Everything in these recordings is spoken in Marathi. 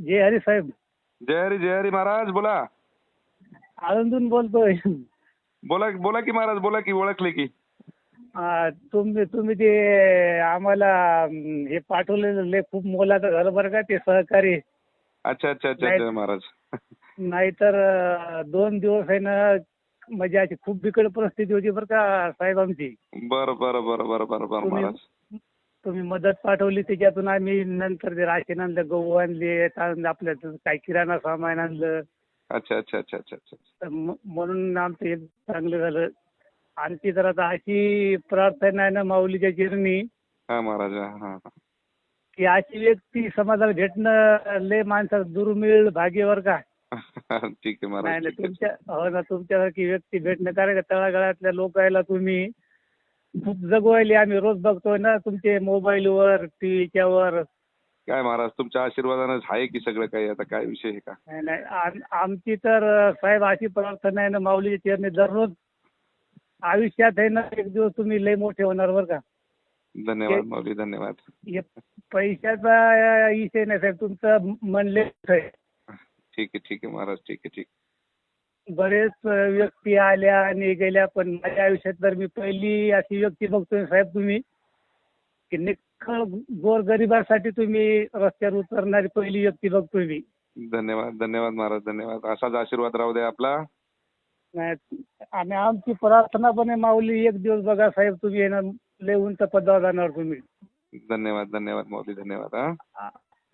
जय हरी साहेब. जय हरी जय हरी महाराज बोला. आळंदून बोलतोय. बोला बोला की महाराज बोला की ओळखले की. आ, तुम्ही तुम्ही ते आम्हाला अं, हे पाठवलेलं लय खूप मोलाचं झालं बरं का ते सहकारी. अच्छा अच्छा अच्छा महाराज. नाहीतर अं, दोन दिवस आहे ना म्हणजे अशी खूप बिकट परिस्थिती होती बरं का साहेब आमची. बरं बरं बरं बरं बरं बरं तुम्ही महाराज. तुम्ही मदत पाठवली त्याच्यातून आम्ही नंतर ते राशन आणलं गहू आणले तांदूळ आपल्या काही किराणा सामान आणलं. अच्छा अच्छा अच्छा अच्छा अच्छा. तर म- म्हणून आमचं हे चांगलं झालं. आणखी तर आता अशी प्रार्थना आहे ना माऊलीच्या चिरणी. हा महाराज हा हा. हा. की अशी व्यक्ती समाजाला भेटणं लय माणसाला दुर्मिळ भाग्यवर का? ठीक आहे महाराज नाही ठीक आहे. तुमच्या हो ना तुमच्यासारखी व्यक्ती भेटणं कारण का तळागाळातल्या लोकायला तुम्ही खूप जगवायले आम्ही रोज बघतोय ना तुमचे मोबाईलवर टीव्हीच्या वर काय महाराज तुमच्या आशीर्वादानेच आहे की सगळं काही? आता काय विषय आहे का? नाही नाही आम- आमची तर अं, साहेब अशी प्रार्थना आहे ना माऊलीच्या चरणी दररोज आयुष्यात आहे ना एक दिवस तुम्ही लय मोठे होणार बरं का. धन्यवाद माऊली धन्यवाद. हे पैशाचा अं, विषय नाही साहेब तुमचं म्हणले आहे. ठीक आहे ठीक आहे महाराज ठीक आहे ठीक बरेच व्यक्ती आल्या आणि गेल्या पण माझ्या आयुष्यात तर मी पहिली अशी व्यक्ती बघतोय साहेब तुम्ही की निखळ गोरगरिबासाठी तुम्ही रस्त्यावर उतरणारी पहिली व्यक्ती बघतोय मी. धन्यवाद धन्यवाद महाराज धन्यवाद. असाच आशीर्वाद राहू द्या आपला. नाही आणि आमची प्रार्थना पण आहे माऊली एक दिवस बघा साहेब तुम्ही ना लय उंच पदावर जाणार तुम्ही. धन्यवाद धन्यवाद माऊली धन्यवाद हा.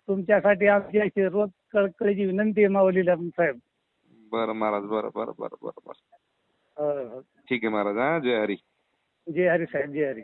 तुमच्यासाठी आमची अशी रोज कळकळीची विनंती आहे माऊलीला साहेब. बरं महाराज बरं बरं बरं बरं बरं. हो, हो. ठीक आहे महाराज हा जय हरी. जय हरी साहेब जय हरी.